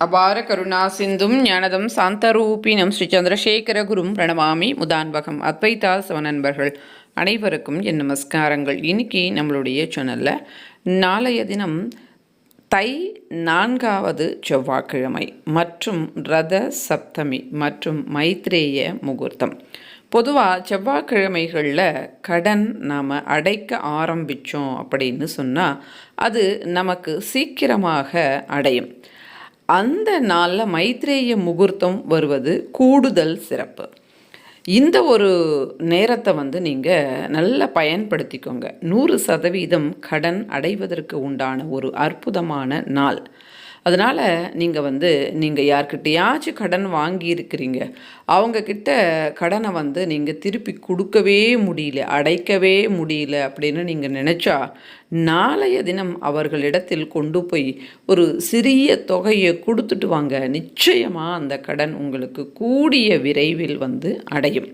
அபார கருணா சிந்தும் ஞானதம் சாந்தரூபினம் ஸ்ரீ சந்திரசேகர குரும் பிரணமாமி முதான்பகம் அத்வைதா நண்பர்கள் அனைவருக்கும் என் நமஸ்காரங்கள். இன்னைக்கு நம்மளுடைய சேனலில் நாளைய தினம் தை நான்காவது செவ்வாய்க்கிழமை மற்றும் ரத சப்தமி மற்றும் மைத்ரேய முகூர்த்தம். பொதுவாக செவ்வாய்க்கிழமைகளில் கடன் நாம் அடைக்க ஆரம்பித்தோம் அப்படின்னு சொன்னால் அது நமக்கு சீக்கிரமாக அடையும். அந்த நாளில் மைத்ரேய முகூர்த்தம் வருவது கூடுதல் சிறப்பு. இந்த ஒரு நேரத்தை வந்து நீங்கள் நல்லா பயன்படுத்திக்கோங்க. நூறு சதவீதம் கடன் அடைவதற்கு உண்டான ஒரு அற்புதமான நாள். அதனால் நீங்கள் வந்து நீங்கள் யார்கிட்டயாச்சும் கடன் வாங்கியிருக்கிறீங்க. அவங்கக்கிட்ட கடனை வந்து நீங்கள் திருப்பி கொடுக்கவே முடியல அடைக்கவே முடியல அப்படின்னு நீங்கள் நினச்சா நாளைய தினம் அவர்களிடத்தில் கொண்டு போய் ஒரு சிறிய தொகையை கொடுத்துட்டு வாங்க. நிச்சயமாக அந்த கடன் உங்களுக்கு கூடிய விரைவில் வந்து அடையும்.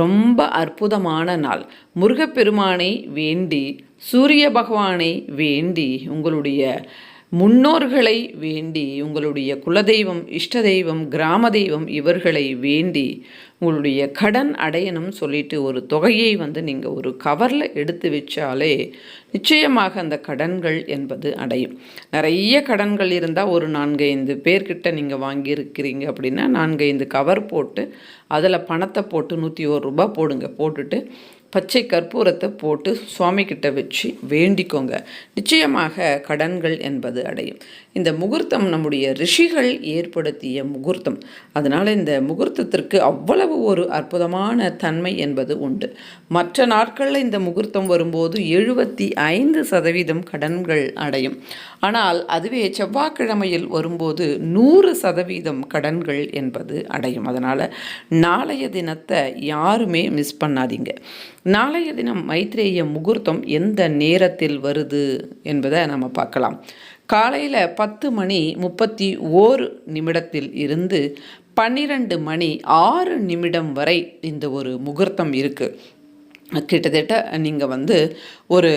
ரொம்ப அற்புதமான நாள். முருகப்பெருமானை வேண்டி சூரிய பகவானை வேண்டி உங்களுடைய முன்னோர்களை வேண்டி உங்களுடைய குலதெய்வம் இஷ்ட தெய்வம் கிராம தெய்வம் இவர்களை வேண்டி உங்களுடைய கடன் அடையணும் சொல்லிட்டு ஒரு தொகையை வந்து நீங்கள் ஒரு கவரில் எடுத்து வச்சாலே நிச்சயமாக அந்த கடன்கள் என்பது அடையும். நிறைய கடன்கள் இருந்தால் ஒரு நான்கைந்து பேர்கிட்ட நீங்கள் வாங்கியிருக்கிறீங்க அப்படின்னா நான்கைந்து கவர் போட்டு அதில் பணத்தை போட்டு நூற்றி ஒரு ரூபா போடுங்க. போட்டுட்டு பச்சை கற்பூரத்தை போட்டு சுவாமி கிட்ட வச்சு வேண்டிக்கோங்க. நிச்சயமாக கடன்கள் என்பது அடையும். இந்த முகூர்த்தம் நம்முடைய ரிஷிகள் ஏற்படுத்திய முகூர்த்தம். அதனால் இந்த முகூர்த்தத்திற்கு அவ்வளவு ஒரு அற்புதமான தன்மை என்பது உண்டு. மற்ற நாட்களில் இந்த முகூர்த்தம் வரும்போது எழுபத்தி ஐந்து சதவீதம் கடன்கள் அடையும். ஆனால் அதுவே செவ்வாய்க்கிழமையில் வரும்போது நூறு சதவீதம் கடன்கள் என்பது அடையும். அதனால் நாளைய தினத்தை யாருமே மிஸ் பண்ணாதீங்க. நாளைய தினம் மைத்ரேய முகூர்த்தம் எந்த நேரத்தில் வருது என்பதை நம்ம பார்க்கலாம். காலையில் பத்து மணி முப்பத்தி ஓரு நிமிடத்தில் இருந்து பன்னிரண்டு மணி ஆறு நிமிடம் வரை இந்த ஒரு முகூர்த்தம் இருக்குது கிட்டத்தட்ட நீங்கள் வந்து ஒரு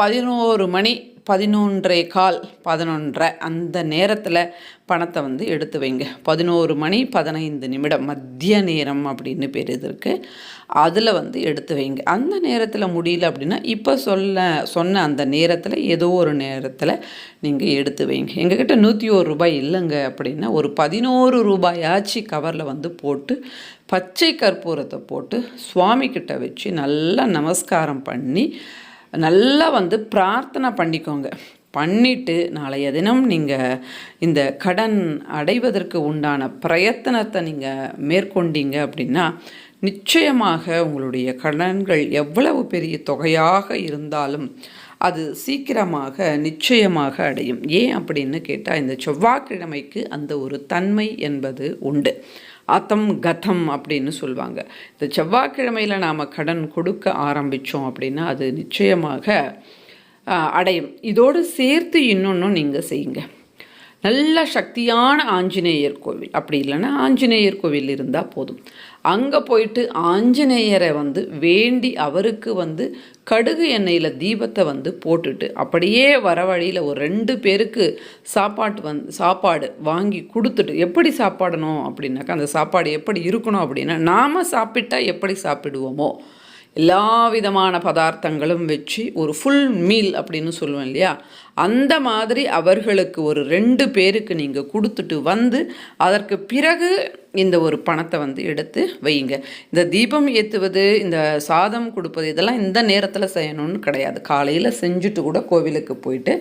பதினோரு மணி பதினொன்றே கால் பதினொன்றரை அந்த நேரத்தில் பணத்தை வந்து எடுத்து வைங்க. பதினோரு மணி பதினைந்து நிமிடம் மத்திய நேரம் அப்படின்னு பேர் இதற்கு அதில் வந்து எடுத்து வைங்க. அந்த நேரத்தில் முடியல அப்படின்னா இப்போ சொல்ல சொன்ன அந்த நேரத்தில் ஏதோ ஒரு நேரத்தில் நீங்கள் எடுத்து வைங்க. எங்ககிட்ட நூற்றி ஒரு ரூபாய் இல்லைங்க அப்படின்னா ஒரு பதினோரு ரூபாயாச்சு கவரில் வந்து போட்டு பச்சை கற்பூரத்தை போட்டு சுவாமிக்கிட்ட வச்சு நல்லா நமஸ்காரம் பண்ணி நல்லா வந்து பிரார்த்தனை பண்ணிக்கோங்க. பண்ணிவிட்டு நாளைய தினம் நீங்கள் இந்த கடன் அடைவதற்கு உண்டான பிரயத்தனத்தை நீங்கள் மேற்கொண்டீங்க அப்படின்னா நிச்சயமாக உங்களுடைய கடன்கள் எவ்வளவு பெரிய தொகையாக இருந்தாலும் அது சீக்கிரமாக நிச்சயமாக அடையும். ஏன் அப்படின்னு கேட்டால் இந்த செவ்வாய்க்கிழமைக்கு அந்த ஒரு தன்மை என்பது உண்டு. அத்தம் கதம் அப்படின்னு சொல்லுவாங்க இந்த செவ்வாய்க்கிழமையில் நாம் கடன் கொடுக்க ஆரம்பித்தோம் அப்படின்னா அது நிச்சயமாக அடையும். இதோடு சேர்த்து இன்னொன்றும் நீங்கள் செய்யுங்க. நல்ல சக்தியான ஆஞ்சநேயர் கோவில். அப்படி இல்லைன்னா ஆஞ்சநேயர் கோவில் இருந்தால் போதும். அங்கே போயிட்டு ஆஞ்சநேயரை வந்து வேண்டி அவருக்கு வந்து கடுகு எண்ணெயில் தீபத்தை வந்து போட்டுட்டு அப்படியே வர வழியில் ஒரு ரெண்டு பேருக்கு சாப்பாட்டு வந் சாப்பாடு வாங்கி கொடுத்துட்டு எப்படி சாப்பாடணும் அப்படின்னாக்கா அந்த சாப்பாடு எப்படி இருக்கணும் அப்படின்னா நாம் சாப்பிட்டா எப்படி சாப்பிடுவோமோ எல்லா விதமான பதார்த்தங்களும் வச்சு ஒரு ஃபுல் மீல் அப்படின்னு சொல்லுவேன் இல்லையா? அந்த மாதிரி அவர்களுக்கு ஒரு ரெண்டு பேருக்கு நீங்கள் கொடுத்துட்டு வந்து அதற்கு பிறகு இந்த ஒரு பணத்தை வந்து எடுத்து வையுங்க. இந்த தீபம் ஏற்றுவது இந்த சாதம் கொடுப்பது இதெல்லாம் இந்த நேரத்தில் செய்யணும்னு கிடையாது. காலையில் செஞ்சுட்டு கூட கோவிலுக்கு போயிட்டு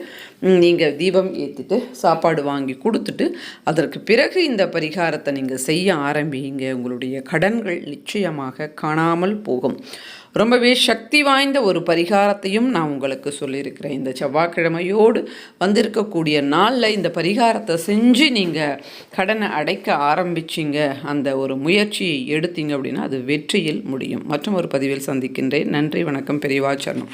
நீங்கள் தீபம் ஏற்றிட்டு சாப்பாடு வாங்கி கொடுத்துட்டு அதற்கு பிறகு இந்த பரிகாரத்தை நீங்கள் செய்ய ஆரம்பிங்க. உங்களுடைய கடன்கள் நிச்சயமாக காணாமல் போகும். ரொம்பவே சக்தி வாய்ந்த ஒரு பரிகாரத்தையும் நான் உங்களுக்கு சொல்லியிருக்கிறேன். இந்த செவ்வாய்க்கிழமையோடு வந்திருக்கக்கூடிய நாளில் இந்த பரிகாரத்தை செஞ்சு நீங்கள் கடனை அடைக்க ஆரம்பிச்சிங்க. அந்த ஒரு முயற்சியை எடுத்தீங்க அப்படின்னா அது வெற்றியில் முடியும். மற்றும் ஒரு பதிவில் சந்திக்கின்றேன். நன்றி வணக்கம் பெரியவாச்சரணம்